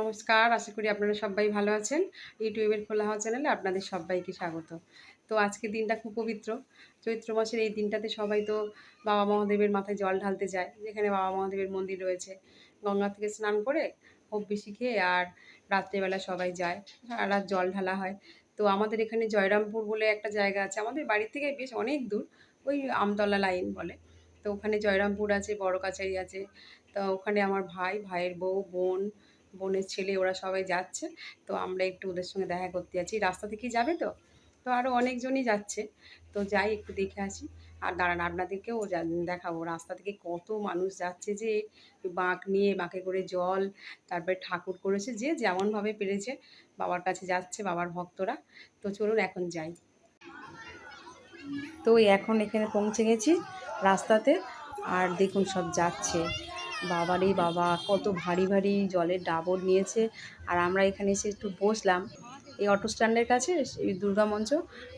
নমস্কার, আশা করি আপনারা সবাই ভালো আছেন। ইউটিউবের খোলা হওয়া চ্যানেলে আপনাদের সবাইকে স্বাগত। তো আজকের দিনটা খুব পবিত্র। চৈত্র মাসের এই দিনটাতে সবাই তো বাবা মহাদেবের মাথায় জল ঢালতে যায়, যেখানে বাবা মহাদেবের মন্দির রয়েছে। গঙ্গা থেকে স্নান করে খুব বেশি খেয়ে আর রাত্রেবেলা সবাই যায়, সারা রাত জল ঢালা হয়। তো আমাদের এখানে জয়রামপুর বলে একটা জায়গা আছে, আমাদের বাড়ির থেকে বেশ অনেক দূর, ওই আমতলা লাইন বলে। তো ওখানে জয়রামপুর আছে, বড় কাছারি আছে। তো ওখানে আমার ভাই, ভাইয়ের বউ, বোন বোনের ছেলে, ওরা সবাই যাচ্ছে। তো আমরা একটু ওদের সঙ্গে দেখা করতে যাচ্ছি। রাস্তা থেকেই যাবে তো? তো আরও অনেকজনই যাচ্ছে। তো যাই, একটু দেখে আসি। আর দাঁড়ান, আপনাদেরকেও দেখাবো। রাস্তা থেকে কত মানুষ যাচ্ছে যে, বাঁক নিয়ে, বাঁকে করে জল, তারপরে ঠাকুর করেছে যে যেমনভাবে পেরেছে, বাবার কাছে যাচ্ছে, বাবার ভক্তরা। তো চলুন, এখন যাই। তো এখন এখানে পৌঁছে গেছি রাস্তাতে। আর দেখুন, সব যাচ্ছে। বাবারে বাবা, কত ভারী ভারী জলের ডাবর নিয়েছে। আর আমরা এখানে এসে একটু বসলাম। এই অটো স্ট্যান্ডের কাছে, এই দুর্গা মঞ্চ।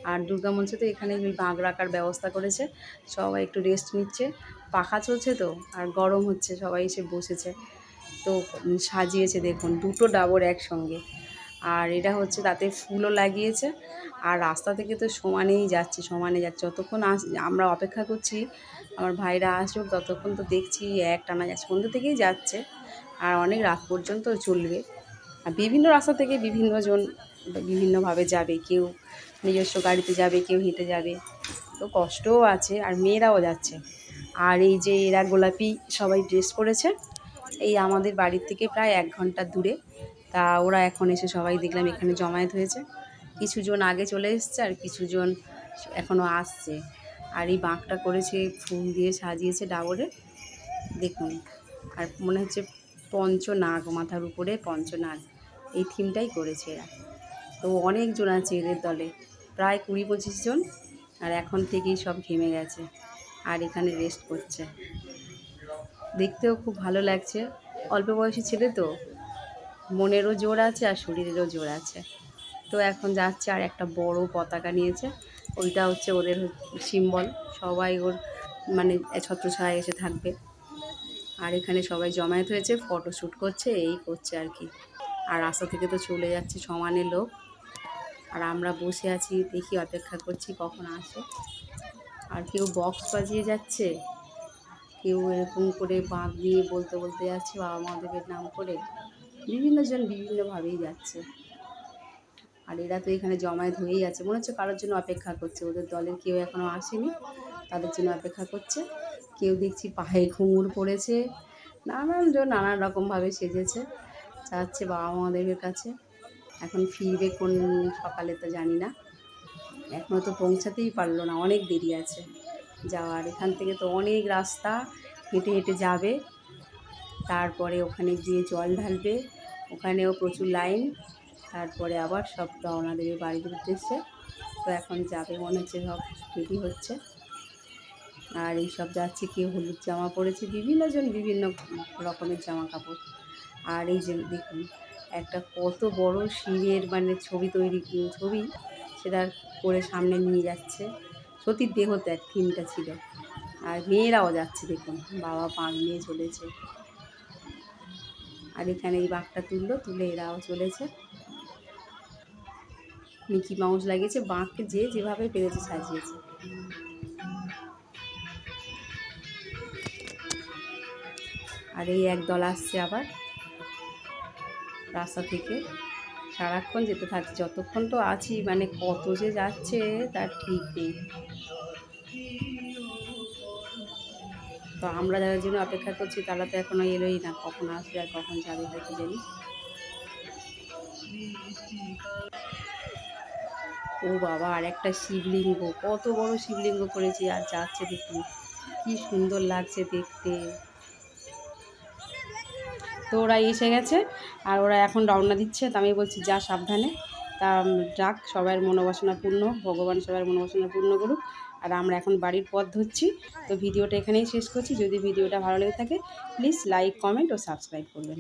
আর দুর্গা মঞ্চতে এখানে ওই বাঁক রাখার ব্যবস্থা করেছে। সবাই একটু রেস্ট নিচ্ছে। পাখা চলছে তো, আর গরম হচ্ছে, সবাই এসে বসেছে। তো সাজিয়েছে দেখুন, দুটো ডাবর একসঙ্গে। আর এটা হচ্ছে তাতে ফুলও লাগিয়েছে। আর রাস্তা থেকে তো সমানেই যাচ্ছে, সমানে যাচ্ছে। যতক্ষণ আস, আমরা অপেক্ষা করছি, আমার ভাইরা আসুক, ততক্ষণ তো দেখছি এক টানা যাচ্ছে, সন্ধ্যে থেকেই যাচ্ছে। আর অনেক রাত পর্যন্ত চলবে। আর বিভিন্ন রাস্তা থেকে বিভিন্নজন বিভিন্নভাবে যাবে। কেউ নিজস্ব গাড়িতে যাবে, কেউ হেঁটে যাবে। তো কষ্টও আছে, আর মেয়েরাও যাচ্ছে। আর এই যে এরা গোলাপি সবাই ড্রেস করেছে এই আমাদের বাড়ির থেকে প্রায় এক ঘণ্টা দূরে। তা ওরা এখন এসে সবাই দেখলাম এখানে জমায়েত হয়েছে। কিছুজন আগে চলে এসছে আর কিছুজন এখনও আসছে। আর এই বাঁকটা করেছে, ফুল দিয়ে সাজিয়েছে ডাবরে। দেখুন, আর মনে হচ্ছে পঞ্চনাগ মাথার উপরে পঞ্চনাগ। এই থিমটাই করেছে এরা। তো অনেকজন আছে এদের দলে, প্রায় কুড়ি পঁচিশ জন। আর এখন থেকেই সব ঘেমে গেছে আর এখানে রেস্ট করছে। দেখতেও খুব ভালো লাগছে। অল্প বয়সী ছেলে তো। মনেরও জোর আছে আর শরীরেরও জোর আছে। তো এখন যাচ্ছে আর একটা বড় পতাকা নিয়েছে। ওইটা হচ্ছে ওদের সিম্বল। সবাই ওর মানে ছত্রছায় এসে থাকবে। আর এখানে সবাই জমায়েত হয়েছে ফটো শ্যুট করছে, এই করছে আর কি। আর রাস্তা থেকে তো চলে যাচ্ছে সমানে লোক। আর আমরা বসে আছি, দেখি অপেক্ষা করছি কখন আসে। আর কেউ বক্স বাজিয়ে যাচ্ছে। কেউ এরকম করে বাঁক দিয়ে বলতে বলতে যাচ্ছে, বাবা মহাদেবের নাম করে। বিভিন্নজন বিভিন্নভাবেই যাচ্ছে। আর এরা তো এখানে জমায়েত হয়েই আছে। মনে হচ্ছে কারোর জন্য অপেক্ষা করছে। ওদের দলের কেউ এখনও আসেনি। তাদের জন্য অপেক্ষা করছে। কেউ দেখছি পায়ে ঘুঙুর পড়েছে। নানান জন নানান রকমভাবে সেজেছে। যাচ্ছে বাবা মহাদেবের কাছে। এখন ফিরবে কোন সকালে তো জানি না। এখনও তো পৌঁছাতেই পারল না। অনেক দেরি আছে যাওয়ার। এখান থেকে তো অনেক রাস্তা হেঁটে হেঁটে যাবে। তারপরে ওখানে গিয়ে জল ঢালবে। ওখানেও প্রচুর লাইন। তারপরে আবার সব রওনা দেবে বাড়ির উদ্দেশ্যে। তো এখন যাবে মনে হচ্ছে সব রেডি হচ্ছে। আর এই সব যাচ্ছে কেউ হলুদ জামা পরেছে বিভিন্নজন বিভিন্ন রকমের জামা কাপড়। আর এই যে দেখুন, একটা কত বড় শিবের মানে ছবি তৈরি, ছবি সেটা করে সামনে নিয়ে যাচ্ছে। সতীর দেহ ত্যাগ থিমটা ছিল। আর মেয়েরাও যাচ্ছে দেখুন, বাবা পাঁক নিয়ে চলেছে। আর এখানে এই বাঘটা তুললো, তুলে এরাও চলেছে। মিকি মাউস লাগিয়েছে বাঁককে যে যেভাবে পেরেছে সাজিয়েছে। আর এই এক দল আসছে আবার রাস্তা থেকে। সারাক্ষণ যেতে থাকছে যতক্ষণ তো আছি মানে কত যে যাচ্ছে, তার ঠিক নেই। তো আমরা যারা জন্য অপেক্ষা করছি, তারা তো এখনও এলোই না, কখন আসবে আর কখন যাবে হয়তো জানি। ও বাবা আর একটা শিবলিঙ্গ, কত বড় শিবলিঙ্গ করেছি আর যাচ্ছে দেখুন, কি সুন্দর লাগছে দেখতে। তো ওরা এসে গেছে, আর ওরা এখন রওনা দিচ্ছে, তো আমি বলছি যা সাবধানে। তা যাক সবার মনোবাসনা পূর্ণ, ভগবান সবার মনোবাসনা পূর্ণ করুক। আর আমরা এখন বাড়ির পথ ধরছি। তো ভিডিওটা এখানেই শেষ করছি। যদি ভিডিওটা ভালো লেগে থাকে প্লিজ লাইক কমেন্ট ও সাবস্ক্রাইব করবেন।